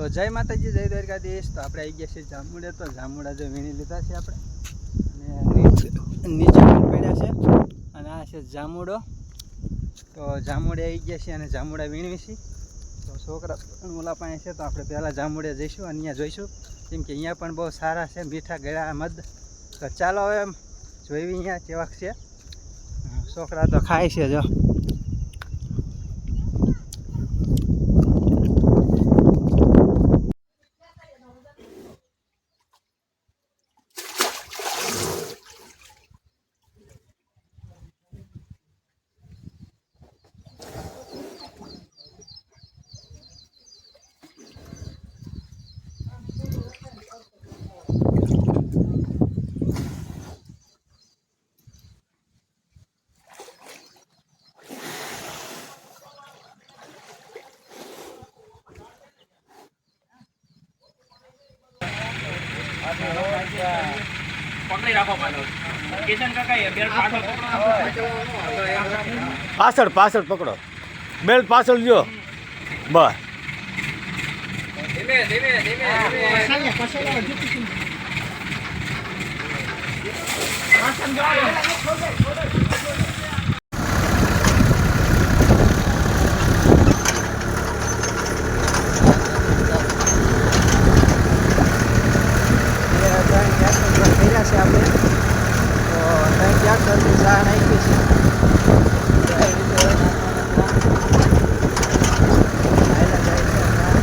તો જય માતાજી, જય દ્વારકાધીશ. તો આપણે આવી ગયા છીએ જામુડે. તો જામુડા જો વીણી લીધા છે આપણે. અને નીચે પણ પડ્યા છે. અને આ છે જામુડો. તો જામુડે આવી ગયા છીએ અને જામુડા વીણવી છીએ. તો છોકરા ઓલા પાસે છે, તો આપણે પહેલાં જામુડે જઈશું અને અહીંયા જોઈશું. કેમ કે અહીંયા પણ બહુ સારા છે, મીઠા ગળા, મધ. તો ચાલો હવે એમ જોઈ અહીંયા કેવાક છે. છોકરા તો ખાય છે જો. પાછળ બેલ પાછળ પકડો. પાછળ પાછળ જો બસ એ ત્રણ ટ્રેક્ટર કર્યા છે આપણે તો ત્રણ ટ્રેક્ટરની ચા નાખી છે તો એ રીતે હવે નાખવાના હતા. હાલ્યા જાય છે ચા.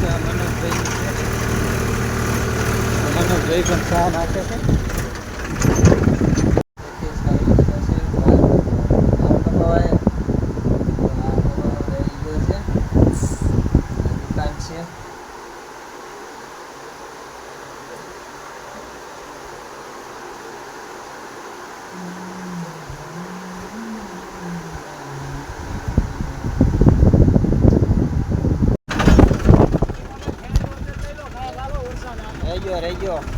તો આ મનોજભાઈ છે. તો ચા નાખે છે. રહી ગયો રહી ગયો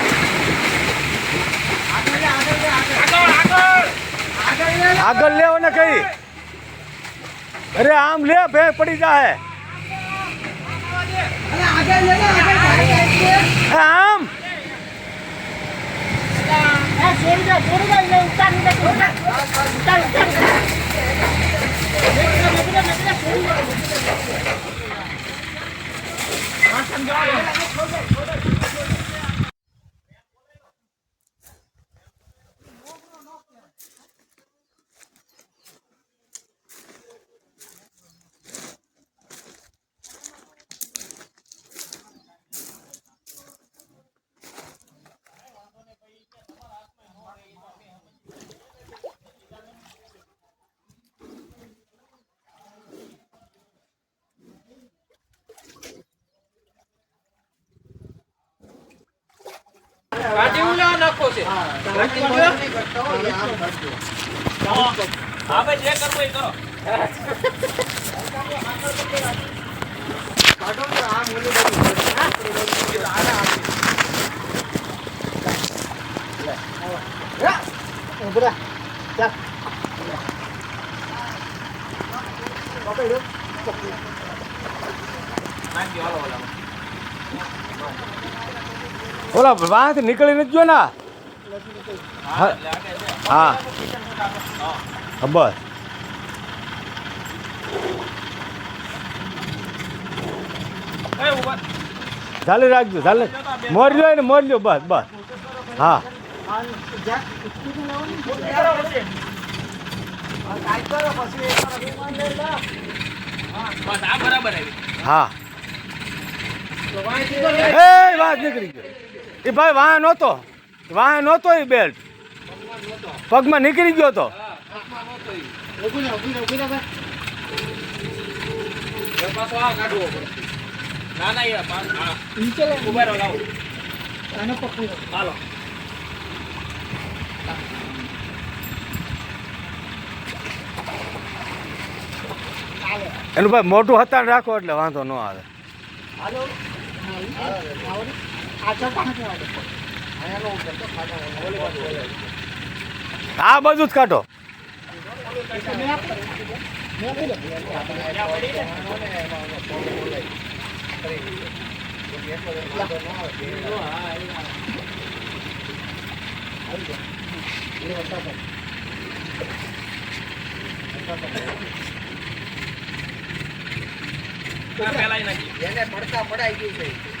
આગળ લેવો ને કઈ. અરે આમ લે ભે પડી જાય આમ. કાઢી ઉલા નાખો છે. ભાઈ જે કરવું એ કરો દો, હાલો ઓલા ઓલા વાંથી નીકળી નથી ગયો ને હા. હા. એટલે નીકળી છે. જો હા. હા, બસ ચાલે રાખજો ચાલે. મોરજો ને મોરજો બસ બસ. હા. હા. એ વાત નીકળી ગયો. એ ભાઈ વાહન નહોતો. વાહન નહોતો એ બેલ્ટ પગમાં નીકળી ગયો તો. પાછો આ કાઢવો પડે ના ના એ પા- આ. ઊભા રહો લાવો હાલો એનું ભાઈ મોટું હતા રાખો એટલે વાંધો ન આવે. આ બધું જ કાઢો. પડતા પડાઈ ગયું નાખી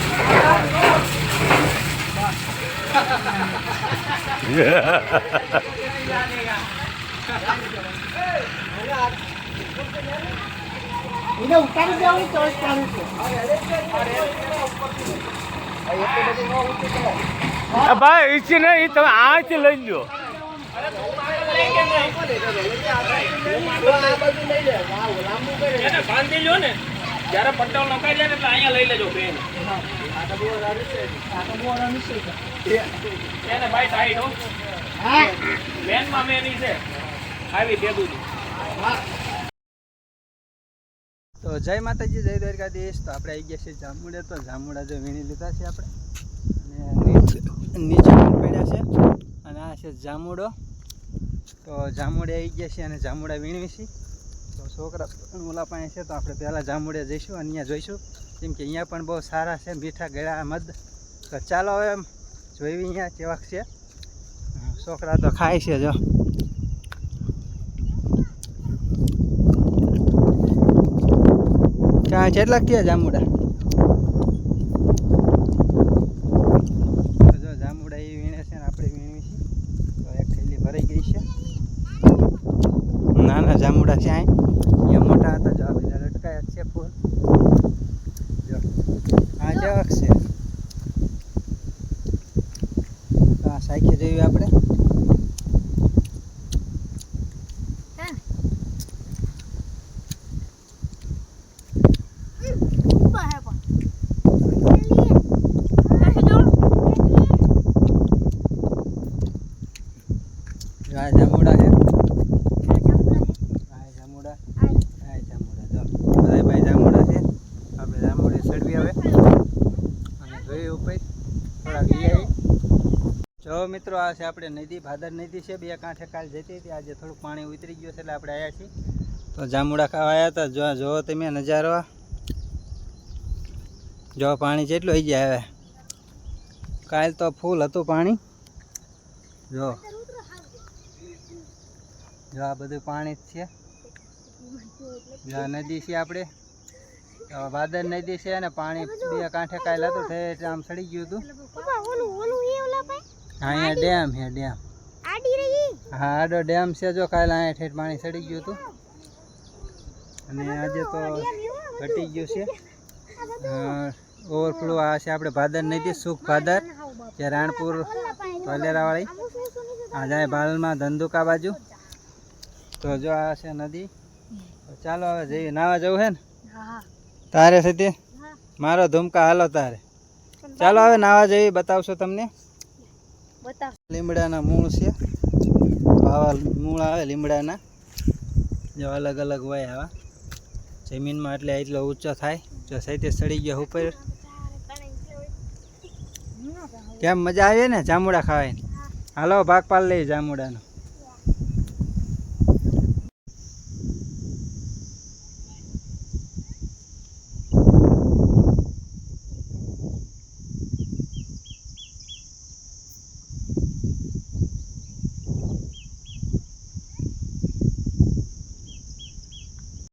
આ ભાઈ ઈચ્છી નહીં તમે આથી લઈ લો બાંધી લો ને. જ્યારે પટ્ટો નોકાઈ જાય એટલે અહીંયા લઈ લેજો બેન. એને ભાઈ હો. છે. આવી ભેગું તો જય માતાજી જય દ્વારકાધીશ. તો આપણે આવી ગયા છીએ જામુડે. તો જામુડા જો વીણી લીધા છે આપણે. અને નીચે નીચે પડ્યા છે. અને આ છે જામુડો. તો જામુડે આવી ગયા છે અને જામુડા વીણવી છે. તો છોકરા ઓલા પાસે છે તો આપણે પહેલાં જામુડે જઈશું અને અહીંયા જોઈશું. કેમ કે અહીંયા પણ બહુ સારા છે, મીઠા ગળા, મધ. તો ચાલો હવે એમ જોઈ અહીંયા કેવાક છે. છોકરા તો ખાય છે જો. ક્યાં, કેટલા ક્યાં જામુડા તો જો જામુડા એ વીણે છે ને આપણે વીણવી છે તો એક થેલી ભરાઈ ગઈ છે નાના જામુડા છે અહીં અહીંયા મોટા હતા જો આ બધા લટકાયા જ છે ફૂલ જો આ જવાક છે તો આ સાખી જોઈએ આપણે. જામુડા છે આ જામુડા આ જામુડા જો બધા ભાઈ જામુડા છે આપણે જામુડે ચડવી હવે અને જોઈએ ઉપર થોડાક લઈ આવી જો મિત્રો, આ છે આપણે નદી, ભાદર નદી છે. બે કાંઠે કાલ જતી હતી. આજે થોડુંક પાણી ઉતરી ગયું છે એટલે આપણે આવ્યા છીએ. તો જામુડા ખાવા આવ્યા હતા. જો જો તમે નજારો. જો, પાણી જેટલું આવી જાય હવે. કાલ તો ફૂલ હતું પાણી. જો. જો, આ બધું પાણી જ છે. જો નદી છે આપણે. ભાદર નદી છે અને પાણી બે કાંઠે કાલ હતું. એટલે આમ સડી ગયું હતું. અહીંયા ડેમ છે ડેમ. હા આડો ડેમ છે જો કાલે અહીંયા ઠેઠ પાણી સડી ગયું હતું. અને આજે તો ઘટી ગયું છે. ઓવરફ્લો આ છે આપણે ભાદર નદી સુખ ભાદર જે રાણપુર વલેરાવાળી આ જાય ભાલમાં ધંધુકા બાજુ. તો જો આ છે નદી. ચાલો હવે જઈએ. નાવા જવું છે ને? તારે સીધી મારો ધુમકા હાલો તારે. ચાલો હવે નાવા જઈએ બતાવશો તમને. લીમડાના મૂળ છે. આવા મૂળ આવે લીમડાના. જો અલગ અલગ હોય આવા. જમીનમાં એટલે એટલો ઊંચો થાય. જો સૈતે સડી ગયો ઉપર. કેમ મજા આવે ને જામુડા ખાવાની? હાલો ભાગ પાડ લઈ જામુડાનો.